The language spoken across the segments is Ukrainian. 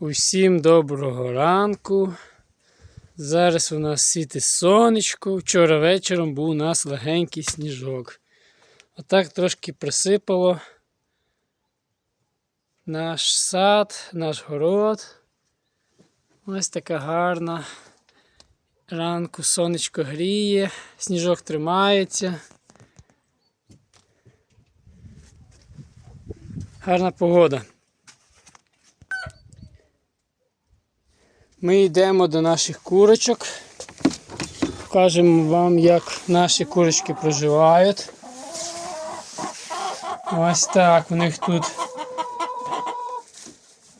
Усім доброго ранку. Зараз у нас світить сонечко. Вчора вечором був у нас легенький сніжок. Отак трошки присипало наш сад, наш город. Ось така гарна. Ранку сонечко гріє, сніжок тримається. Гарна погода. Ми йдемо до наших курочок. Покажемо вам, як наші курочки проживають. Ось так, у них тут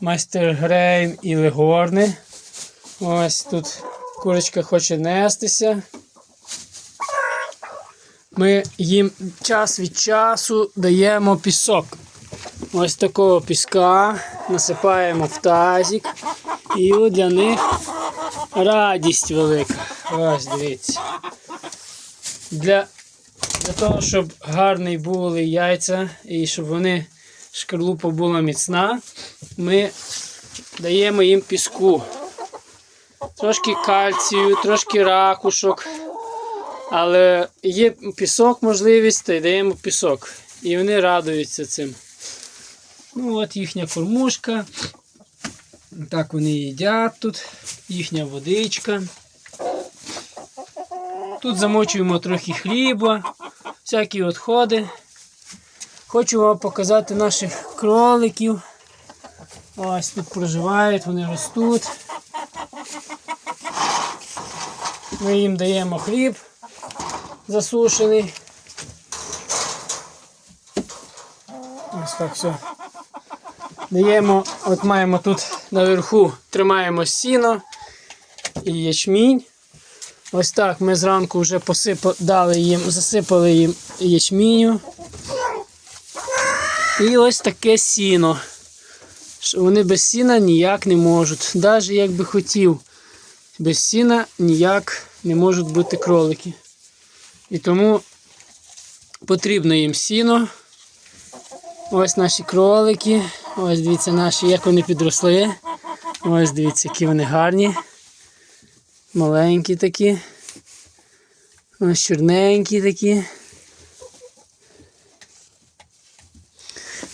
майстер Грейм і Легорни. Ось тут курочка хоче нестися. Ми їм час від часу даємо пісок. Ось такого піска насипаємо в тазик. І от для них радість велика. Ось дивіться. Для, для того, щоб гарні були яйця і щоб вони шкарлупа була міцна, ми даємо їм піску. Трошки кальцію, трошки ракушок. Але є пісок, можливість, то й даємо пісок. І вони радуються цим. Ну от їхня кормушка. Так вони їдять тут, їхня водичка. Тут замочуємо трохи хліба, всякі відходи. Хочу вам показати наших кроликів. Ось тут проживають, вони ростуть. Ми їм даємо хліб засушений. Ось так все. Даємо, от маємо тут наверху, тримаємо сіно і ячмінь. Ось так ми зранку вже посипали, дали їм, засипали їм ячміню. І ось таке сіно. Що Вони без сіна ніяк не можуть. Навіть як би хотів, без сіна ніяк не можуть бути кролики. І тому потрібно їм сіно. Ось наші кролики. Ось дивіться наші, як вони підросли. Ось дивіться, які вони гарні. Маленькі такі. Ось чорненькі такі.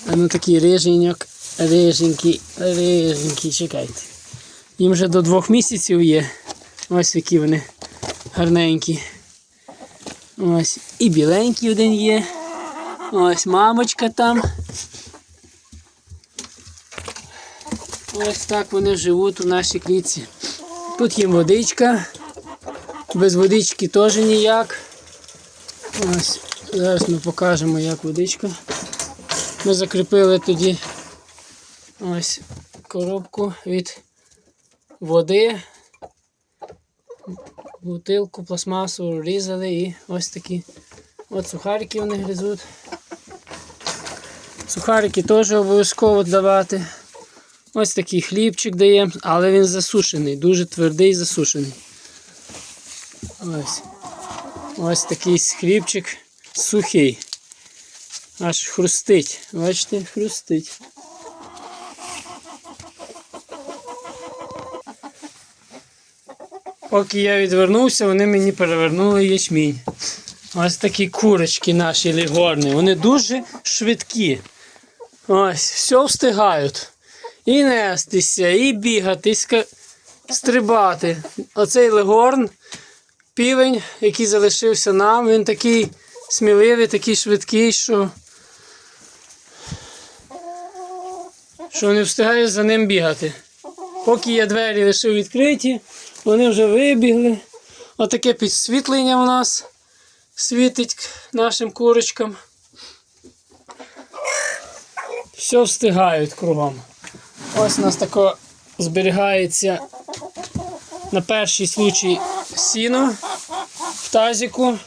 А ну такий риженьок, риженький, риженький, чекайте. Їм вже до двох місяців є. Ось які вони гарненькі. Ось і біленький один є. Ось мамочка там. Ось так вони живуть у нашій клітці. Тут їм водичка. Без водички теж ніяк. Ось, зараз ми покажемо, як водичка. Ми закріпили тоді ось коробку від води. Бутилку пластмасу різали і ось такі от сухарики вони гризуть. Сухарики теж обов'язково давати. Ось такий хлібчик даємо, але він засушений, дуже твердий засушений. Ось. Ось такий хлібчик сухий. Аж хрустить. Бачите, хрустить. Поки я відвернувся, вони мені перевернули ячмінь. Ось такі курочки наші лігорні. Вони дуже швидкі. Ось, все встигають. І нестися, і бігати, і стрибати. Оцей легорн, півень, який залишився нам, він такий сміливий, такий швидкий, що. Що не встигає за ним бігати. Поки я двері лишив відкриті, вони вже вибігли. Отаке підсвітлення у нас світить нашим курочкам. Все встигають кругом. Ось у нас тако зберігається на перший случай сіно в тазіку.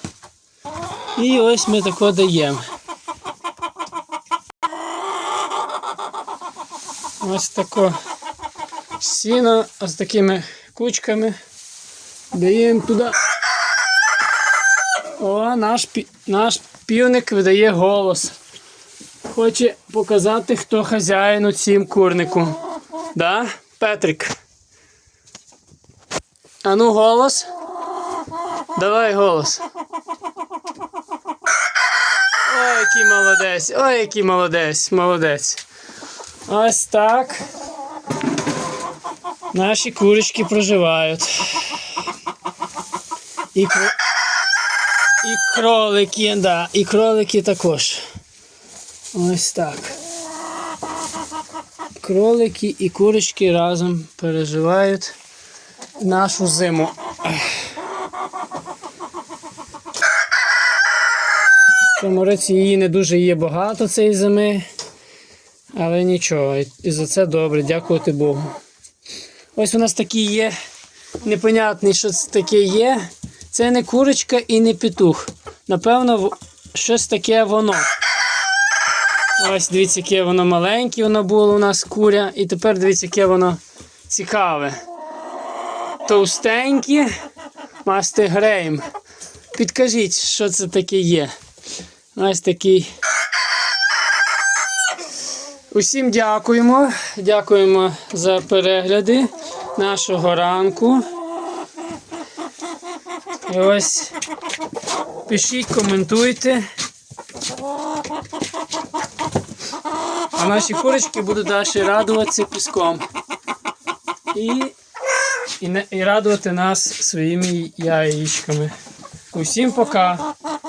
І ось ми тако даємо. Ось тако сіно з такими кучками. Даємо туди. О, наш, наш півник видає голос. Хоче показати, хто хазяїн у цім курнику. Да? Петрик. А ну голос. Давай голос. Ой, який молодець. Ой, який молодець. Молодець. Ось так. Наші курочки проживають. І, кро... і кролики, да, і кролики також. Ось так. Кролики і курочки разом переживають нашу зиму. В році її не дуже є багато цієї зими, але нічого, і і за це добре, дякувати Богу. Ось у нас такі є непонятний, що це таке є. Це не курочка і не петух. Напевно, щось таке воно. Ось дивіться, яке воно маленьке воно було у нас куря. І тепер дивіться, яке воно цікаве. Товстеньке, мастигрейм. Підкажіть, що це таке є. Ось такий. Усім дякуємо. Дякуємо за перегляди нашого ранку. І ось пишіть, коментуйте. А наші курочки будуть далі радуватися піском. І, і, і радувати нас своїми яєчками. Усім пока.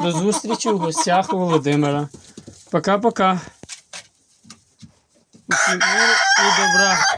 До зустрічі в гостях у Володимира. Пока-пока. Усім миру і добра.